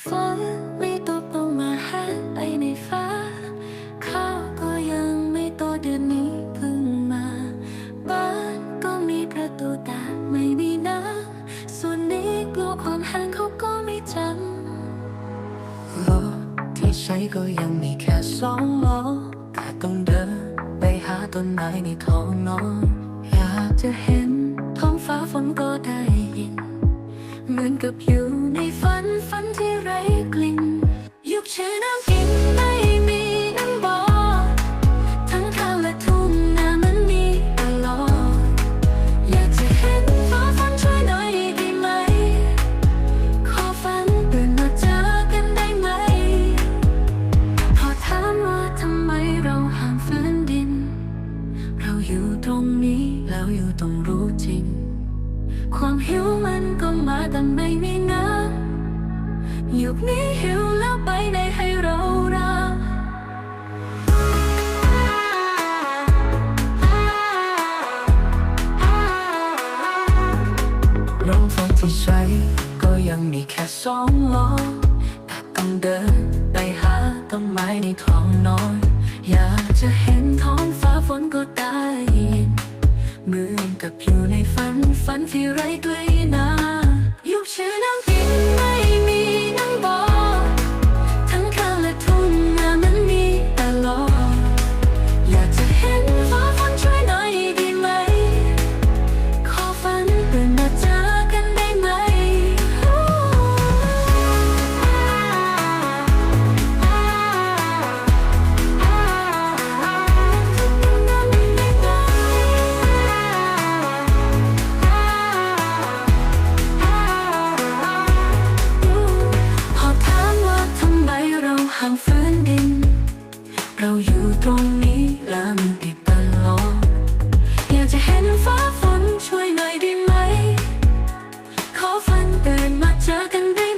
ฝนไม่ตกลงมาหาไปในฟ้า ข้าวก็ยังไม่โตเดือนนี้เพิ่งมา บ้านก็มีประตูแต่ไม่มีน้ำส่วนนี้กลัวความห่างเขาก็ไม่จำรถที่ใช้ก็ยังมีแค่สองล้อแต่ต้องเดินไปหาต้นไม้ในท้องน้องอยากจะเห็นท้องฟ้าฝนก็ได้ยินเหมือนกับอยู่ในฝัน กลิ่นยุคเชน้ำกินไม่มีน้ำบ่อทั้งข้าวและทุ่งนามันมีตลอดอยากจะเห็นฟ้าฝนช่วยหน่อยได้ไหม ขอฝันเดินมาเจอกันได้ไหม พอถามว่าทำไมเราห่างฝืนดิน เราอยู่ตรงนี้แล้วอยู่ต้องรู้จริง ความหิวมันก็มาแต่ไม่มีน้ำ ยุคนี้หิวแล้วไปไหนให้เรารักรองฝนที่ใช้ก็ยังมีแค่สองล้อแต่ต้องเดินไปหาต้นไม้ในท้องน้อย อยากจะเห็นท้องฟ้าฝนก็ได้ยินเหมือนกับอยู่ในฝันฝันที่ไร้กลิ่อน้ำ 작은 배